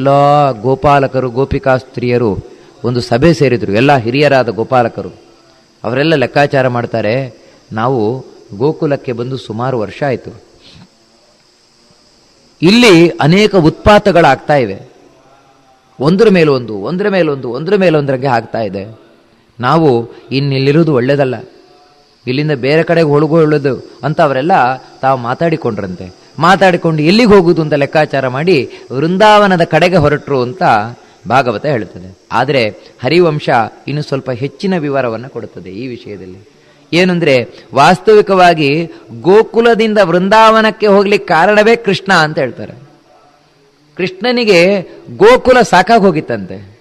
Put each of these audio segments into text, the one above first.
ಎಲ್ಲ ಗೋಪಾಲಕರು ಗೋಪಿಕಾ ಸ್ತ್ರೀಯರು ಒಂದು ಸಭೆ ಸೇರಿದರು. ಎಲ್ಲ ಹಿರಿಯರಾದ ಗೋಪಾಲಕರು. ಅವರೆಲ್ಲ ಲೆಕ್ಕಾಚಾರ ಮಾಡ್ತಾರೆ. ನಾವು ಗೋಕುಲಕ್ಕೆ ಬಂದು ಸುಮಾರು ವರ್ಷ ಆಯಿತು. ಇಲ್ಲಿ ಅನೇಕ ಉತ್ಪಾತಗಳಾಗ್ತಾ ಇವೆ. ಒಂದರ ಮೇಲೊಂದು ಒಂದರ ಮೇಲೊಂದು ಒಂದರ ಮೇಲೊಂದರಂಗೆ ಆಗ್ತಾ ಇದೆ. ನಾವು ಇನ್ನಿಲ್ಲಿರುವುದು ಒಳ್ಳೆಯದಲ್ಲ ಇಲ್ಲಿಂದ ಬೇರೆ ಕಡೆಗೆ ಹೊಳಗೊಳ್ಳೋದು ಅಂತ ಅವರೆಲ್ಲ ತಾವು ಮಾತಾಡಿಕೊಂಡ್ರಂತೆ. ಮಾತಾಡಿಕೊಂಡು ಎಲ್ಲಿಗೆ ಹೋಗುವುದು ಅಂತ ಲೆಕ್ಕಾಚಾರ ಮಾಡಿ ವೃಂದಾವನದ ಕಡೆಗೆ ಹೊರಟರು ಅಂತ ಭಾಗವತ ಹೇಳುತ್ತದೆ. ಆದರೆ ಹರಿವಂಶ ಇನ್ನು ಸ್ವಲ್ಪ ಹೆಚ್ಚಿನ ವಿವರವನ್ನು ಕೊಡುತ್ತದೆ ಈ ವಿಷಯದಲ್ಲಿ. ಏನಂದ್ರೆ, ವಾಸ್ತವಿಕವಾಗಿ ಗೋಕುಲದಿಂದ ವೃಂದಾವನಕ್ಕೆ ಹೋಗ್ಲಿಕ್ಕೆ ಕಾರಣವೇ ಕೃಷ್ಣ ಅಂತ ಹೇಳ್ತಾರೆ. ಕೃಷ್ಣನಿಗೆ ಗೋಕುಲ ಸಾಕಾಗಿ ಹೋಗಿತ್ತಂತೆ.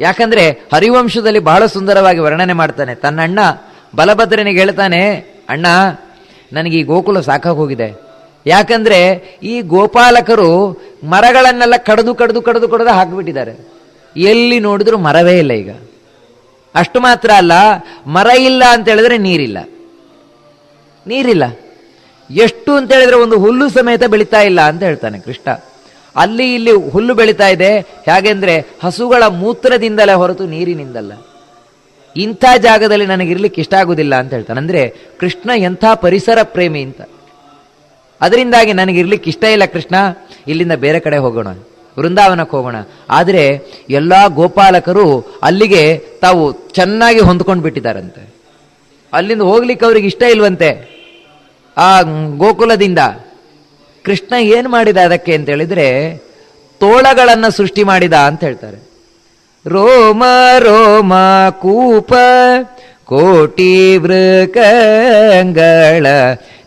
ಯಾಕಂದ್ರೆ ಹರಿವಂಶದಲ್ಲಿ ಬಹಳ ಸುಂದರವಾಗಿ ವರ್ಣನೆ ಮಾಡ್ತಾನೆ. ತನ್ನ ಅಣ್ಣ ಬಲಭದ್ರನಿಗೆ ಹೇಳ್ತಾನೆ, ಅಣ್ಣ, ನನಗೆ ಈ ಗೋಕುಲ ಸಾಕಾಗಿ ಹೋಗಿದೆ. ಯಾಕಂದ್ರೆ ಈ ಗೋಪಾಲಕರು ಮರಗಳನ್ನೆಲ್ಲ ಕಡಿದು ಕಡಿದು ಕಡಿದು ಕಡಿದು ಹಾಕಿಬಿಟ್ಟಿದ್ದಾರೆ. ಎಲ್ಲಿ ನೋಡಿದ್ರು ಮರವೇ ಇಲ್ಲ ಈಗ. ಅಷ್ಟು ಮಾತ್ರ ಅಲ್ಲ, ಮರ ಇಲ್ಲ ಅಂತ ಹೇಳಿದ್ರೆ ನೀರಿಲ್ಲ. ನೀರಿಲ್ಲ. ಎಷ್ಟು ಅಂತ ಹೇಳಿದ್ರೆ ಒಂದು ಹುಲ್ಲು ಸಮೇತ ಬೆಳೀತಾ ಇಲ್ಲ ಅಂತ ಹೇಳ್ತಾನೆ ಕೃಷ್ಣ. ಅಲ್ಲಿ ಇಲ್ಲಿ ಹುಲ್ಲು ಬೆಳೀತಾ ಇದೆ. ಹೇಗೆಂದ್ರೆ ಹಸುಗಳ ಮೂತ್ರದಿಂದಲೇ ಹೊರತು ನೀರಿನಿಂದಲ್ಲ. ಇಂಥ ಜಾಗದಲ್ಲಿ ನನಗಿರ್ಲಿಕ್ಕೆ ಇಷ್ಟ ಆಗುದಿಲ್ಲ ಅಂತ ಹೇಳ್ತಾನೆ. ಅಂದ್ರೆ ಕೃಷ್ಣ ಎಂಥ ಪರಿಸರ ಪ್ರೇಮಿ ಅಂತ. ಅದರಿಂದಾಗಿ ನನಗಿರ್ಲಿಕ್ಕೆ ಇಷ್ಟ ಇಲ್ಲ ಕೃಷ್ಣ, ಇಲ್ಲಿಂದ ಬೇರೆ ಕಡೆ ಹೋಗೋಣ, ವೃಂದಾವನಕ್ಕೆ ಹೋಗೋಣ. ಆದರೆ ಎಲ್ಲ ಗೋಪಾಲಕರು ಅಲ್ಲಿಗೆ ತಾವು ಚೆನ್ನಾಗಿ ಹೊಂದ್ಕೊಂಡು ಬಿಟ್ಟಿದ್ದಾರಂತೆ. ಅಲ್ಲಿಂದ ಹೋಗ್ಲಿಕ್ಕೆ ಅವ್ರಿಗೆ ಇಷ್ಟ ಇಲ್ವಂತೆ. ಆ ಗೋಕುಲದಿಂದ ಕೃಷ್ಣ ಏನು ಮಾಡಿದ ಅದಕ್ಕೆ ಅಂತ ಹೇಳಿದ್ರೆ, ತೋಳಗಳನ್ನು ಸೃಷ್ಟಿ ಮಾಡಿದ ಅಂತ ಹೇಳ್ತಾರೆ. ರೋಮ ರೋಮ, ಕೂಪ ಕೋಟಿ ವೃಕಂಗಳ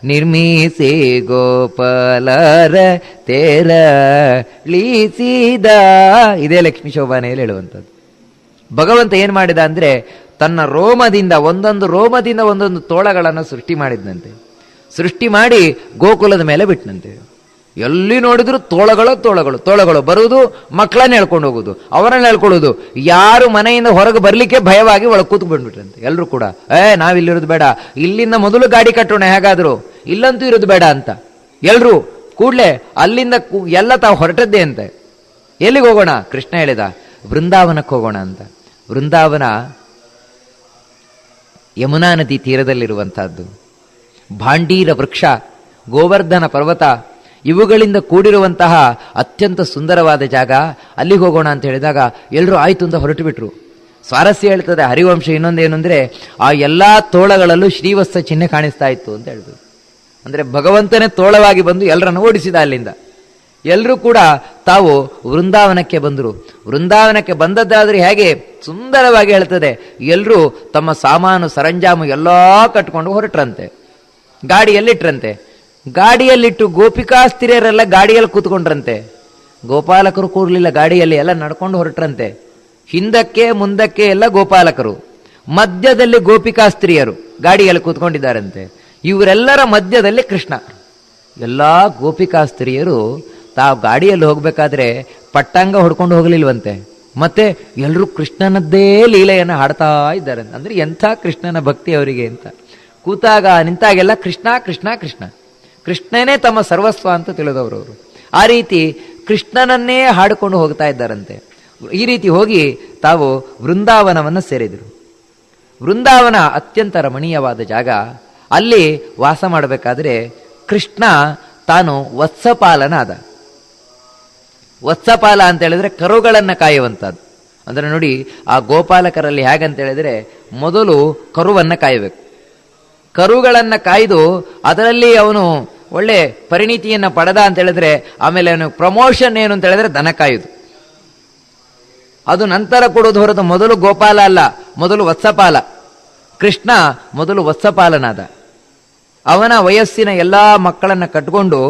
ನಿರ್ಮಿಸಿ ಗೋಪಾಲರ ಲೀಸಿದ. ಇದೇ ಲಕ್ಷ್ಮೀ ಶೋಭಾನೆಯಲ್ಲಿ ಹೇಳುವಂಥದ್ದು. ಭಗವಂತ ಏನು ಮಾಡಿದ ಅಂದರೆ ತನ್ನ ರೋಮದಿಂದ ಒಂದೊಂದು ರೋಮದಿಂದ ಒಂದೊಂದು ತೋಳಗಳನ್ನು ಸೃಷ್ಟಿ ಮಾಡಿದ್ನಂತೆ. ಸೃಷ್ಟಿ ಮಾಡಿ ಗೋಕುಲದ ಮೇಲೆ ಬಿಟ್ಟನಂತೆ ಎಲ್ಲಿ ನೋಡಿದ್ರು ತೋಳಗಳು ತೋಳಗಳು ತೋಳಗಳು. ಬರುವುದು ಮಕ್ಕಳನ್ನ ಹೇಳ್ಕೊಂಡು ಹೋಗುದು ಅವರನ್ನ ಹೇಳ್ಕೊಳ್ಳೋದು ಯಾರು ಮನೆಯಿಂದ ಹೊರಗೆ ಬರಲಿಕ್ಕೆ ಭಯವಾಗಿ ಒಳಗೆ ಕೂತ್ ಬಂದ್ಬಿಟ್ರಂತೆ. ಎಲ್ಲರೂ ಕೂಡ, ಏ, ನಾವಿಲ್ಲಿರೋದು ಬೇಡ. ಇಲ್ಲಿಂದ ಮೊದಲು ಗಾಡಿ ಕಟ್ಟೋಣ ಹೇಗಾದರೂ. ಇಲ್ಲಂತೂ ಇರೋದು ಬೇಡ ಅಂತ. ಎಲ್ಲರೂ ಕೂಡಲೇ ಅಲ್ಲಿಂದ ಎಲ್ಲ ತಾವು ಹೊರಟದ್ದೇ ಅಂತೆ. ಎಲ್ಲಿಗೆ ಹೋಗೋಣ? ಕೃಷ್ಣ ಹೇಳಿದ, ವೃಂದಾವನಕ್ಕೆ ಹೋಗೋಣ ಅಂತ. ವೃಂದಾವನ ಯಮುನಾ ನದಿ ತೀರದಲ್ಲಿರುವಂಥದ್ದು ಭಾಂಡೀರ ವೃಕ್ಷ, ಗೋವರ್ಧನ ಪರ್ವತ ಇವುಗಳಿಂದ ಕೂಡಿರುವಂತಹ ಅತ್ಯಂತ ಸುಂದರವಾದ ಜಾಗ ಅಲ್ಲಿಗೆ ಹೋಗೋಣ ಅಂತ ಹೇಳಿದಾಗ ಎಲ್ಲರೂ ಆಯ್ತು ಅಂತ ಹೊರಟು ಬಿಟ್ರು ಸ್ವಾರಸ್ಯ ಹೇಳ್ತದೆ, ಹರಿವಂಶ ಇನ್ನೊಂದೇನು ಅಂದ್ರೆ, ಆ ಎಲ್ಲ ತೋಳಗಳಲ್ಲೂ ಶ್ರೀವತ್ಸ ಚಿಹ್ನೆ ಕಾಣಿಸ್ತಾ ಇತ್ತು ಅಂತ ಹೇಳಿದ್ರು. ಅಂದ್ರೆ ಭಗವಂತನೇ ತೋಳವಾಗಿ ಬಂದು ಎಲ್ಲರನ್ನು ಓಡಿಸಿದ ಅಲ್ಲಿಂದ. ಎಲ್ಲರೂ ಕೂಡ ತಾವು ವೃಂದಾವನಕ್ಕೆ ಬಂದರು. ವೃಂದಾವನಕ್ಕೆ ಬಂದದ್ದಾದರೆ ಹೇಗೆ? ಸುಂದರವಾಗಿ ಹೇಳ್ತದೆ ಎಲ್ಲರೂ ತಮ್ಮ ಸಾಮಾನು, ಸರಂಜಾಮು ಎಲ್ಲ ಕಟ್ಕೊಂಡು ಹೊರಟ್ರಂತೆ. ಗಾಡಿಯಲ್ಲಿಟ್ರಂತೆ ಗಾಡಿಯಲ್ಲಿಟ್ಟು ಗೋಪಿಕಾಸ್ತ್ರೀಯರೆಲ್ಲ ಗಾಡಿಯಲ್ಲಿ ಕೂತ್ಕೊಂಡ್ರಂತೆ. ಗೋಪಾಲಕರು ಕೂರ್ಲಿಲ್ಲ, ಗಾಡಿಯಲ್ಲಿ ಎಲ್ಲ ನಡ್ಕೊಂಡು ಹೊರಟ್ರಂತೆ. ಹಿಂದಕ್ಕೆ, ಮುಂದಕ್ಕೆ ಎಲ್ಲ ಗೋಪಾಲಕರು. ಮಧ್ಯದಲ್ಲಿ ಗೋಪಿಕಾಸ್ತ್ರೀಯರು ಗಾಡಿಯಲ್ಲಿ ಕೂತ್ಕೊಂಡಿದ್ದಾರಂತೆ. ಇವರೆಲ್ಲರ ಮಧ್ಯದಲ್ಲಿ ಕೃಷ್ಣ. ಎಲ್ಲಾ ಗೋಪಿಕಾಸ್ತ್ರೀಯರು ತಾವು ಗಾಡಿಯಲ್ಲಿ ಹೋಗಬೇಕಾದ್ರೆ ಪಟ್ಟಾಂಗ ಹೊಡ್ಕೊಂಡು ಹೋಗಲಿಲ್ವಂತೆ. ಮತ್ತೆ ಎಲ್ಲರೂ ಕೃಷ್ಣನದ್ದೇ ಲೀಲೆಯನ್ನು ಹಾಡ್ತಾ ಇದ್ದಾರೆ ಅಂದ್ರೆ ಎಂಥ ಕೃಷ್ಣನ ಭಕ್ತಿ ಅವರಿಗೆ ಅಂತ. ಕೂತಾಗ ನಿಂತಾಗೆಲ್ಲ ಕೃಷ್ಣ ಕೃಷ್ಣ ಕೃಷ್ಣ. ಕೃಷ್ಣನೇ ತಮ್ಮ ಸರ್ವಸ್ವ ಅಂತ ತಿಳಿದವರು ಅವರು. ಆ ರೀತಿ ಕೃಷ್ಣನನ್ನೇ ಹಾಡಿಕೊಂಡು ಹೋಗ್ತಾ ಇದ್ದಾರಂತೆ. ಈ ರೀತಿ ಹೋಗಿ ತಾವು ವೃಂದಾವನವನ್ನು ಸೇರಿದರು. ವೃಂದಾವನ ಅತ್ಯಂತ ರಮಣೀಯವಾದ ಜಾಗ. ಅಲ್ಲಿ ವಾಸ ಮಾಡಬೇಕಾದ್ರೆ ಕೃಷ್ಣ ತಾನು ವತ್ಸಪಾಲನಾದ ವತ್ಸಪಾಲ ಅಂತ ಹೇಳಿದ್ರೆ ಕರುಗಳನ್ನು ಕಾಯುವಂಥದ್ದು. ಅಂದರೆ ನೋಡಿ, ಆ ಗೋಪಾಲಕರಲ್ಲಿ ಹೇಗಂತ ಹೇಳಿದರೆ ಮೊದಲು ಕರುವನ್ನು ಕಾಯಬೇಕು. ಕರುಗಳನ್ನು ಕಾಯ್ದು ಅದರಲ್ಲಿ ಅವನು ಒಳ್ಳೆ ಪರಿಣಿತಿಯನ್ನು ಪಡೆದ ಅಂತ ಹೇಳಿದ್ರೆ, ಆಮೇಲೆ ಅವನು ಪ್ರಮೋಷನ್ ಏನು ಅಂತ ಹೇಳಿದ್ರೆ ದನ ಕಾಯುದು. ಅದು ನಂತರ ಕೊಡೋದು ಹೊರತು ಮೊದಲು ಗೋಪಾಲ ಅಲ್ಲ, ಮೊದಲು ವತ್ಸಪಾಲ. ಕೃಷ್ಣ ಮೊದಲು ವತ್ಸಪಾಲನಾದ. ಅವನ ವಯಸ್ಸಿನ ಎಲ್ಲ ಮಕ್ಕಳನ್ನ ಕಟ್ಕೊಂಡು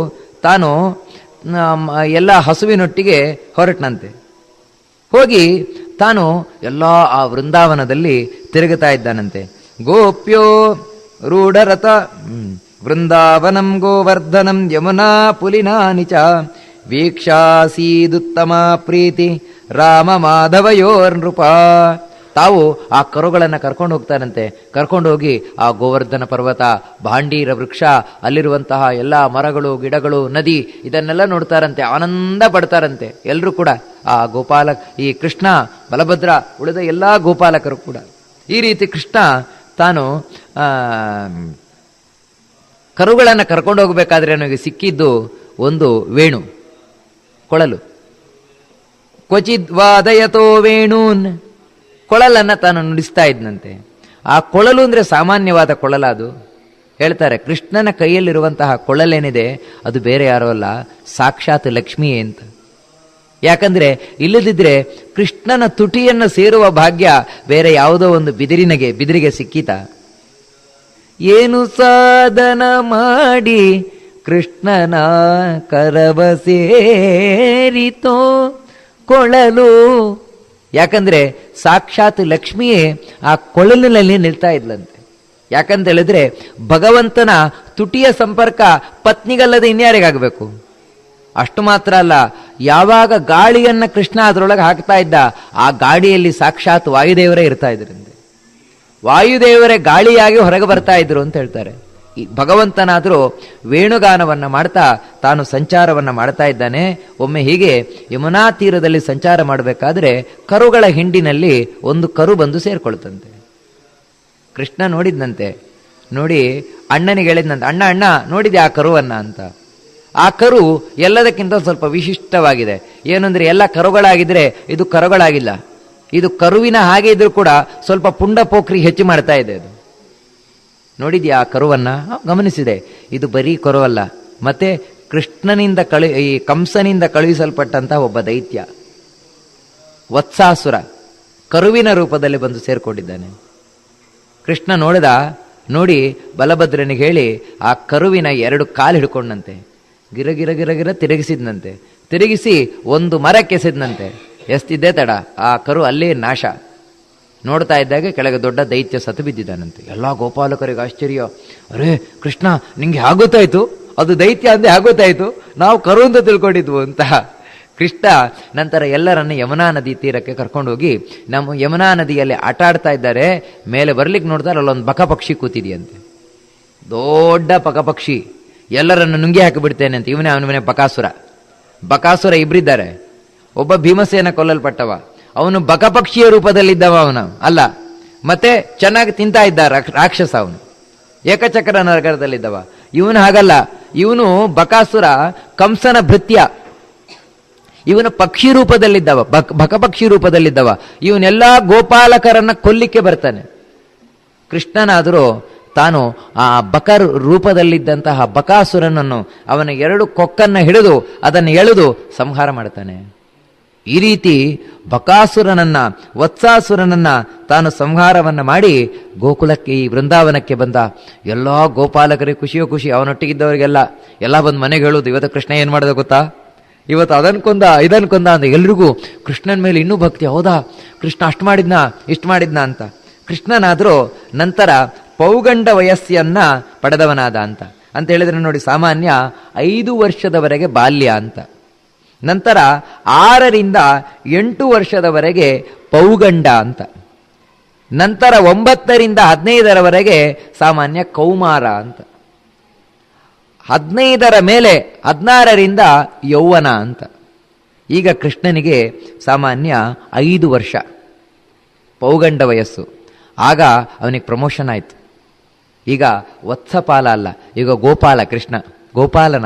ತಾನು ಎಲ್ಲ ಹಸುವಿನೊಟ್ಟಿಗೆ ಹೊರಟನಂತೆ. ಹೋಗಿ ತಾನು ಎಲ್ಲ ಆ ವೃಂದಾವನದಲ್ಲಿ ತಿರುಗುತ್ತಾ ಇದ್ದಾನಂತೆ. ಗೋಪ್ಯೋ ರೂಢರಥ. ವೃಂದಾವನಂ ಗೋವರ್ಧನಂ ಯಮುನಾ ಪುಲಿನಾನಿ ಚ ವೀಕ್ಷಾಸೀದುತ್ತಮ ಪ್ರೀತಿ ರಾಮ ಮಾಧವಯೋರ್ ನೃಪ. ತಾವು ಆ ಕರುಗಳನ್ನು ಕರ್ಕೊಂಡು ಹೋಗ್ತಾರಂತೆ. ಕರ್ಕೊಂಡು ಹೋಗಿ ಆ ಗೋವರ್ಧನ ಪರ್ವತ, ಭಾಂಡೀರ ವೃಕ್ಷ, ಅಲ್ಲಿರುವಂತಹ ಎಲ್ಲ ಮರಗಳು, ಗಿಡಗಳು, ನದಿ, ಇದನ್ನೆಲ್ಲ ನೋಡ್ತಾರಂತೆ. ಆನಂದ ಪಡ್ತಾರಂತೆ. ಎಲ್ಲರೂ ಕೂಡ ಆ ಗೋಪಾಲ, ಈ ಕೃಷ್ಣ, ಬಲಭದ್ರ ಉಳಿದ ಎಲ್ಲ ಗೋಪಾಲಕರು ಕೂಡ. ಈ ರೀತಿ ಕೃಷ್ಣ ತಾನು ಕರುಗಳನ್ನು ಕರ್ಕೊಂಡು ಹೋಗಬೇಕಾದ್ರೆ ನನಗೆ ಸಿಕ್ಕಿದ್ದು ಒಂದು ವೇಣು, ಕೊಳಲು. ಕ್ವಚಿದ್ವಾದಯತೋ ವೇಣೂನ್. ಕೊಳಲನ್ನು ತಾನು ನುಡಿಸ್ತಾ ಇದ್ನಂತೆ. ಆ ಕೊಳಲು ಅಂದರೆ ಸಾಮಾನ್ಯವಾದ ಕೊಳಲ ಅದು. ಹೇಳ್ತಾರೆ, ಕೃಷ್ಣನ ಕೈಯಲ್ಲಿರುವಂತಹ ಕೊಳಲೇನಿದೆ, ಅದು ಬೇರೆ ಯಾರೋ ಅಲ್ಲ, ಸಾಕ್ಷಾತ್ ಲಕ್ಷ್ಮಿಯೇ ಅಂತ. ಯಾಕಂದರೆ ಇಲ್ಲದಿದ್ದರೆ ಕೃಷ್ಣನ ತುಟಿಯನ್ನು ಸೇರುವ ಭಾಗ್ಯ ಬೇರೆ ಯಾವುದೋ ಒಂದು ಬಿದಿರಿನಗೆ, ಬಿದಿರಿಗೆ ಸಿಕ್ಕಿತ? ಏನು ಸಾಧನ ಮಾಡಿ ಕೃಷ್ಣನ ಕರವ ಸೇರಿತೋ ಕೊಳಲು? ಯಾಕಂದ್ರೆ ಸಾಕ್ಷಾತ್ ಲಕ್ಷ್ಮಿಯೇ ಆ ಕೊಳಲಿನಲ್ಲಿ ನಿಲ್ತಾ ಇದ್ಲಂತೆ. ಯಾಕಂತ ಹೇಳಿದ್ರೆ ಭಗವಂತನ ತುಟಿಯ ಸಂಪರ್ಕ ಪತ್ನಿಗಲ್ಲದೆ ಇನ್ಯಾರಿಗಾಗಬೇಕು? ಅಷ್ಟು ಮಾತ್ರ ಅಲ್ಲ, ಯಾವಾಗ ಗಾಳಿಯನ್ನ ಕೃಷ್ಣ ಅದರೊಳಗೆ ಹಾಕ್ತಾ ಇದ್ದ, ಆ ಗಾಡಿಯಲ್ಲಿ ಸಾಕ್ಷಾತ್ ವಾಯುದೇವರೇ ಇರ್ತಾ ಇದ್ರಂತೆ. ವಾಯುದೇವರೇ ಗಾಳಿಯಾಗಿ ಹೊರಗೆ ಬರ್ತಾ ಇದ್ರು ಅಂತ ಹೇಳ್ತಾರೆ. ಭಗವಂತನಾದರೂ ವೇಣುಗಾನವನ್ನ ಮಾಡ್ತಾ ತಾನು ಸಂಚಾರವನ್ನ ಮಾಡ್ತಾ ಇದ್ದಾನೆ. ಒಮ್ಮೆ ಹೀಗೆ ಯಮುನಾ ತೀರದಲ್ಲಿ ಸಂಚಾರ ಮಾಡಬೇಕಾದ್ರೆ ಕರುಗಳ ಹಿಂಡಿನಲ್ಲಿ ಒಂದು ಕರು ಬಂದು ಸೇರ್ಕೊಳ್ತಂತೆ. ಕೃಷ್ಣ ನೋಡಿದ್ನಂತೆ. ನೋಡಿ ಅಣ್ಣನಿಗೆ ಹೇಳಿದ್ನಂತೆ, ಅಣ್ಣ ಅಣ್ಣ ನೋಡಿದೆ ಆ ಕರುವನ್ನ? ಅಂತ. ಆ ಕರು ಎಲ್ಲದಕ್ಕಿಂತ ಸ್ವಲ್ಪ ವಿಶಿಷ್ಟವಾಗಿದೆ. ಏನಂದ್ರೆ ಎಲ್ಲ ಕರುಗಳಾಗಿದ್ರೆ ಇದು ಕರುಗಳಾಗಿಲ್ಲ. ಇದು ಕರುವಿನ ಹಾಗೆ ಇದ್ರೂ ಕೂಡ ಸ್ವಲ್ಪ ಪುಂಡ ಪೋಖ್ರಿ ಹೆಚ್ಚು ಮಾಡ್ತಾ ಇದೆ ಅದು. ನೋಡಿದ್ಯಾ ಆ ಕರುವನ್ನ? ಗಮನಿಸಿದೆ. ಇದು ಬರೀ ಕರುವಲ್ಲ ಮತ್ತೆ ಕೃಷ್ಣನಿಂದ ಕಳು, ಈ ಕಂಸನಿಂದ ಕಳುಹಿಸಲ್ಪಟ್ಟಂತಹ ಒಬ್ಬ ದೈತ್ಯ. ವತ್ಸಾಸುರ, ಕರುವಿನ ರೂಪದಲ್ಲಿ ಬಂದು ಸೇರಿಕೊಂಡಿದ್ದಾನೆ. ಕೃಷ್ಣ ನೋಡಿದ? ನೋಡಿ, ಬಲಭದ್ರನಿಗೆ ಹೇಳಿ, ಆ ಕರುವಿನ ಎರಡು ಕಾಲು ಹಿಡ್ಕೊಂಡಂತೆ. ಗಿರ ಗಿರ ಗಿರ ಗಿರ ತಿರುಗಿಸಿದ್ನಂತೆ. ತಿರುಗಿಸಿ ಒಂದು ಮರ ಎಸೆದ್ನಂತೆ ಎಸ್ತಿದ್ದೆ ತಡ. ಆ ಕರು ಅಲ್ಲೇ ನಾಶ. ನೋಡ್ತಾ ಇದ್ದಾಗ ಕೆಳಗೆ ದೊಡ್ಡ ದೈತ್ಯ ಸತ್ತು ಬಿದ್ದಿದ್ದಾನಂತೆ. ಎಲ್ಲ ಗೋಪಾಲಕರಿಗೆ ಆಶ್ಚರ್ಯ. ಅರೇ, ಕೃಷ್ಣ, ನಿಂಗೆ ಆಗೋತಾಯ್ತು ಅದು ದೈತ್ಯ ಅಂದೇ ಆಗೋತಾಯ್ತು ನಾವು ಕರು ಅಂತ ತಿಳ್ಕೊಂಡಿದ್ವು ಅಂತ. ಕೃಷ್ಣ ನಂತರ ಎಲ್ಲರನ್ನು ಯಮುನಾ ನದಿ ತೀರಕ್ಕೆ ಕರ್ಕೊಂಡು ಹೋಗಿ ನಮ್ಮ ಯಮುನಾ ನದಿಯಲ್ಲಿ ಆಟ ಆಡ್ತಾ ಇದ್ದಾರೆ. ಮೇಲೆ ಬರ್ಲಿಕ್ಕೆ ನೋಡ್ತಾರೆ ಅಲ್ಲೊಂದು ಬಕ ಪಕ್ಷಿ ಕೂತಿದೆಯಂತೆ. ದೊಡ್ಡ ಪಕ್ಷಿ ಎಲ್ಲರನ್ನು ನುಂಗಿ ಹಾಕಿಬಿಡ್ತೇನೆ ಅಂತ. ಇವನೇ ಅವನ ಬಕಾಸುರ. ಬಕಾಸುರ ಇಬ್ರಿದ್ದಾರೆ. ಒಬ್ಬ ಭೀಮಸೇನ ಕೊಲ್ಲಲ್ಪಟ್ಟವ. ಅವನು ಬಕಪಕ್ಷಿಯ ರೂಪದಲ್ಲಿದ್ದವ ಅವನು. ಅಲ್ಲ, ಮತ್ತೆ ಚೆನ್ನಾಗಿ ತಿಂತಾ ಇದ್ದ ರಾಕ್ಷಸ ಅವನು. ಏಕಚಕ್ರ ನಗರದಲ್ಲಿದ್ದವ ಇವನು ಹಾಗಲ್ಲ. ಇವನು ಬಕಾಸುರ ಕಂಸನ ಭೃತ್ಯ. ಇವನು ಪಕ್ಷಿ ರೂಪದಲ್ಲಿದ್ದವ, ಬಕ್ ಬಕಪಕ್ಷಿ ರೂಪದಲ್ಲಿದ್ದವ. ಇವನೆಲ್ಲ ಗೋಪಾಲಕರನ್ನ ಕೊಲ್ಲಿಕ್ಕೆ ಬರ್ತಾನೆ. ಕೃಷ್ಣನಾದರೂ ತಾನು ಆ ಬಕರ್ ರೂಪದಲ್ಲಿದ್ದಂತಹ ಬಕಾಸುರನನ್ನು ಅವನ ಎರಡು ಕೊಕ್ಕನ್ನ ಹಿಡಿದು ಅದನ್ನು ಎಳೆದು ಸಂಹಾರ ಮಾಡ್ತಾನೆ. ಈ ರೀತಿ ಬಕಾಸುರನನ್ನ, ವತ್ಸಾಸುರನನ್ನ ತಾನು ಸಂಹಾರವನ್ನ ಮಾಡಿ ಗೋಕುಲಕ್ಕೆ, ಈ ವೃಂದಾವನಕ್ಕೆ ಬಂದ. ಎಲ್ಲ ಗೋಪಾಲಕರಿಗೆ ಖುಷಿಯೋ ಖುಷಿ, ಅವನೊಟ್ಟಿಗಿದ್ದವರಿಗೆಲ್ಲ. ಎಲ್ಲ ಬಂದು ಮನೆಗೆ ಹೇಳೋದು, ಇವತ್ತು ಕೃಷ್ಣ ಏನು ಮಾಡಿದ ಗೊತ್ತಾ? ಇವತ್ತು ಅದನ್ ಕೊಂದ, ಇದನ್ ಕೊಂದ ಅಂತ ಎಲ್ರಿಗೂ ಕೃಷ್ಣನ ಮೇಲೆ ಇನ್ನೂ ಭಕ್ತಿ, ಹೌದಾ? ಕೃಷ್ಣ ಅಷ್ಟು ಮಾಡಿದ್ನಾ, ಇಷ್ಟು ಮಾಡಿದ್ನಾ ಅಂತ. ಕೃಷ್ಣನಾದರೂ ನಂತರ ಪೌಗಂಡ ವಯಸ್ಸನ್ನ ಪಡೆದವನಾದ ಅಂತ. ಅಂತ ಹೇಳಿದ್ರೆ ನೋಡಿ, ಸಾಮಾನ್ಯ ಐದು ವರ್ಷದವರೆಗೆ ಬಾಲ್ಯ ಅಂತ. ನಂತರ ಆರರಿಂದ ಎಂಟು ವರ್ಷದವರೆಗೆ ಪೌಗಂಡ ಅಂತ. ನಂತರ ಒಂಬತ್ತರಿಂದ ಹದಿನೈದರವರೆಗೆ ಸಾಮಾನ್ಯ ಕೌಮಾರ ಅಂತ. ಹದಿನೈದರ ಮೇಲೆ ಹದಿನಾರರಿಂದ ಯೌವನ ಅಂತ. ಈಗ ಕೃಷ್ಣನಿಗೆ ಸಾಮಾನ್ಯ ಐದು ವರ್ಷ. ಪೌಗಂಡ ವಯಸ್ಸು. ಆಗ ಅವನಿಗೆ ಪ್ರಮೋಷನ್ ಆಯ್ತು. ಈಗ ವತ್ಸಪಾಲ ಅಲ್ಲ, ಈಗ ಗೋಪಾಲ, ಕೃಷ್ಣ ಗೋಪಾಲನಾದ.